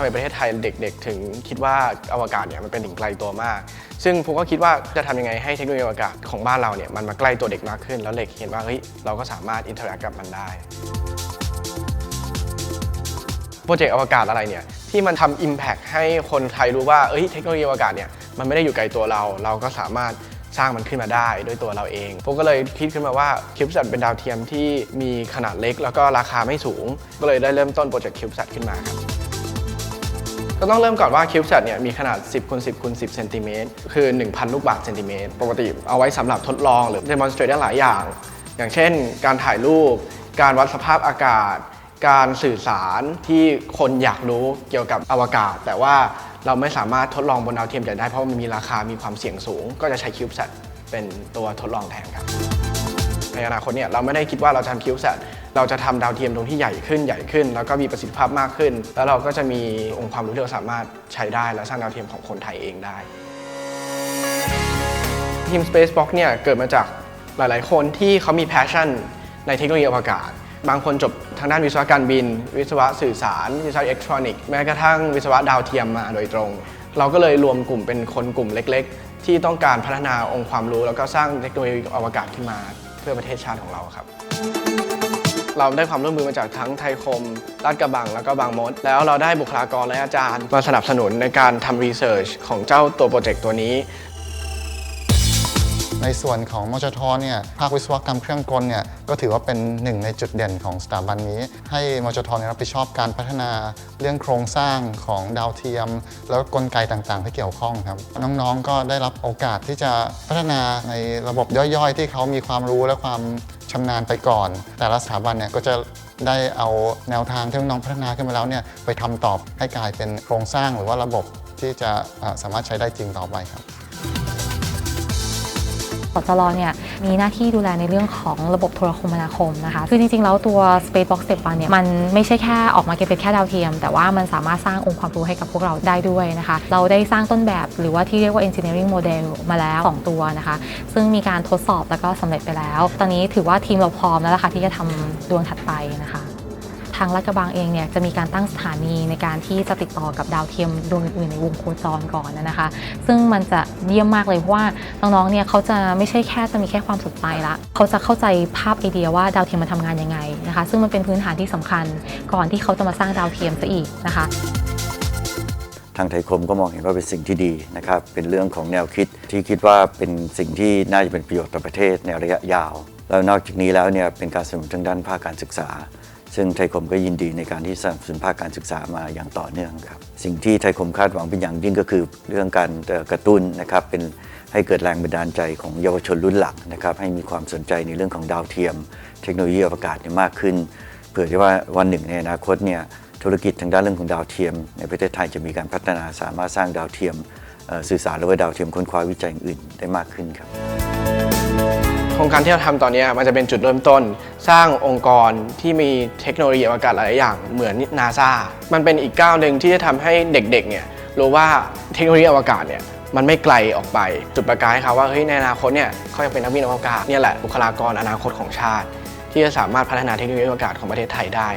ไมประเทศไทยเด็กๆ ถึงคิดว่าอวกาศเนี่ยมันเป็นถึงไกลตัวมาก ซึ่งผมก็คิดว่าจะทำยังไงให้เทคโนโลยีอวกาศของบ้านเราเนี่ยมันมาใกล้ตัวเด็กมากขึ้น แล้วเด็กเห็นว่าเฮ้ยเราก็สามารถอินเทอร์แอคกับมันได้โปรเจกต์อวกาศอะไรเนี่ยที่มันทำ Impact ให้คนไทยรู้ว่าเอ้ยเทคโนโลยีอวกาศเนี่ยมันไม่ได้อยู่ไกลตัวเรา เราก็สามารถสร้างมันขึ้นมาได้ด้วยตัวเราเองผมก็เลยคิดขึ้นมาว่า CubeSat เป็นดาวเทียมที่มีขนาดเล็ก แล้วก็ราคาไม่สูง ก็เลยได้เริ่มต้นโปรเจกต์ CubeSat ขึ้นมาครับ ก็ต้องเริ่มก่อนว่า CubeSat เนี่ยมีขนาด 10คูณ10คูณ10เซนติเมตรคือ 1,000 ลูกบาศก์เซนติเมตรปกติเอาไว้สำหรับทดลองหรือ demonstrate ได้หลายอย่าง อย่างเช่น การถ่ายรูป การวัดสภาพอากาศ การสื่อสารที่คนอยากรู้เกี่ยวกับอวกาศ แต่ว่าเราไม่สามารถทดลองบนดาวเทียมจะได้เพราะมันมีราคามีความเสี่ยงสูง ก็จะใช้ CubeSat เป็นตัวทดลองแทนครับในอนาคตเนี่ยเราไม่ได้คิดว่าเราจะทำคิวแซด เราจะทำดาวเทียมตรงที่ใหญ่ขึ้นใหญ่ขึ้น แล้วก็มีประสิทธิภาพมากขึ้น แล้วเราก็จะมีองค์ความรู้ที่เราสามารถใช้ได้และสร้างดาวเทียมของคนไทยเองได้ทีม Spacebox เนี่ยเกิดมาจากหลาย ๆ คนที่เขามี passion ในเทคโนโลยีอวกาศ บางคนจบทางด้านวิศวการบิน วิศวะสื่อสาร วิศวะอิเล็กทรอนิกส์แม้กระทั่งวิศวะดาวเทียมมาโดยตรง เราก็เลยรวมกลุ่มเป็นคนกลุ่มเล็ก ๆ ที่ต้องการพัฒนาองค์ความรู้ แล้วก็สร้างเทคโนโลยีอวกาศขึ้นมาเพื่อประเทศชาติของเราครับ เราได้ความร่วมมือมาจากทั้งไทยคมลาดกระบังแล้วก็บางมด แล้วเราได้บุคลากรและอาจารย์มาสนับสนุนในการทำรีเสิร์ชของเจ้าตัวโปรเจกต์ตัวนี้ ในส่วนของมจทเนี่ยภาควิศวกรรมเครื่องกลเนี่ยก็ถือว่าเป็นหนึ่งในจุดเด่นของสถาบันนี้ ให้มจทรับผิดชอบการพัฒนาเรื่องโครงสร้างของดาวเทียม แล้วก็กลไกต่างๆ ที่เกี่ยวข้องครับ น้องๆก็ได้รับโอกาสที่จะพัฒนาในระบบย่อยๆ ที่เขามีความรู้และความชำนาญไปก่อน แต่ละสถาบันเนี่ยก็จะได้เอาแนวทางที่น้องพัฒนาขึ้นมาแล้วเนี่ยไปทำตอบให้กลายเป็นโครงสร้างหรือว่าระบบที่จะอ่าสามารถใช้ได้จริงต่อไปครับ สจรเนี่ยมีหน้าที่ดูแลในเรื่องของระบบโทรคมนาคมนะคะ คือจริงๆ แล้วตัว Spacebox Step 1เนี่ยมันไม่ใช่แค่ออกมาเก็บเป็นแค่ดาวเทียม แต่ว่ามันสามารถสร้างองค์ความรู้ให้กับพวกเราได้ด้วยนะคะ เราได้สร้างต้นแบบหรือว่าที่เรียกว่า engineering model มาแล้ว 2 ตัวนะคะ ซึ่งมีการทดสอบแล้วก็สำเร็จไปแล้ว ตอนนี้ถือว่าทีมเราพร้อมแล้วล่ะค่ะที่จะทำดวงถัดไปนะคะางลาดกระบังเองเนี่ยจะมีการตั้งสถานีในการที่จะติดต่อกับดาวเทียมดวงอื่นๆในวงโคจรก่อนนะคะ ซึ่งมันจะเยี่ยมมากเลยเพราะว่าน้องๆเนี่ยเขาจะไม่ใช่แค่จะมีแค่ความสนใจละเขาจะเข้าใจภาพไอเดียว่าดาวเทียมมันทำงานยังไงนะคะ ซึ่งมันเป็นพื้นฐานที่สำคัญก่อนที่เขาจะมาสร้างดาวเทียมซะอีกนะคะทางไทยคมก็มองเห็นว่าเป็นสิ่งที่ดีนะครับ เป็นเรื่องของแนวคิดที่คิดว่าเป็นสิ่งที่น่าจะเป็นประโยชน์ต่อประเทศในระยะยาว แล้วนอกจากนี้แล้วเนี่ยเป็นการสนับสนุนทางด้านภาคการศึกษา ซึ่งไทยคมก็ยินดีในการที่สนับสนุนภาคการศึกษามาอย่างต่อเนื่องครับ สิ่งที่ไทยคมคาดหวังเป็นอย่างยิ่งก็คือเรื่องการกระตุ้นนะครับเป็นให้เกิดแรงบันดาลใจของเยาวชนรุ่นหลังนะครับให้มีความสนใจในเรื่องของดาวเทียม เทคโนโลยีอวกาศมากขึ้น เผื่อที่ว่าวันหนึ่งในอนาคตเนี่ยธุรกิจทางด้านเรื่องของดาวเทียม ในประเทศไทยจะมีการพัฒนาสามารถสร้างดาวเทียม สื่อสารหรือว่าดาวเทียมค้นคว้าวิจัยอื่นได้มากขึ้นครับ โครงการที่เราทำตอนนี้มันจะเป็นจุดเริ่มต้น สร้างองค์กรที่มีเทคโนโลยีอวกาศหลายอย่างเหมือนนาซามันเป็นอีกก้าวหนึ่งที่จะทำให้เด็กๆเนี่ยรู้ว่าเทคโนโลยีอวกาศเนี่ยมันไม่ไกลออกไป จุดประกายให้เขาว่าเฮ้ยในอนาคตเนี่ยเขาจะเป็นนักบินอวกาศเนี่ยแหละบุคลากรอนาคตของชาติ ที่จะสามารถพัฒนาเทคโนโลยีอวกาศของประเทศไทยได้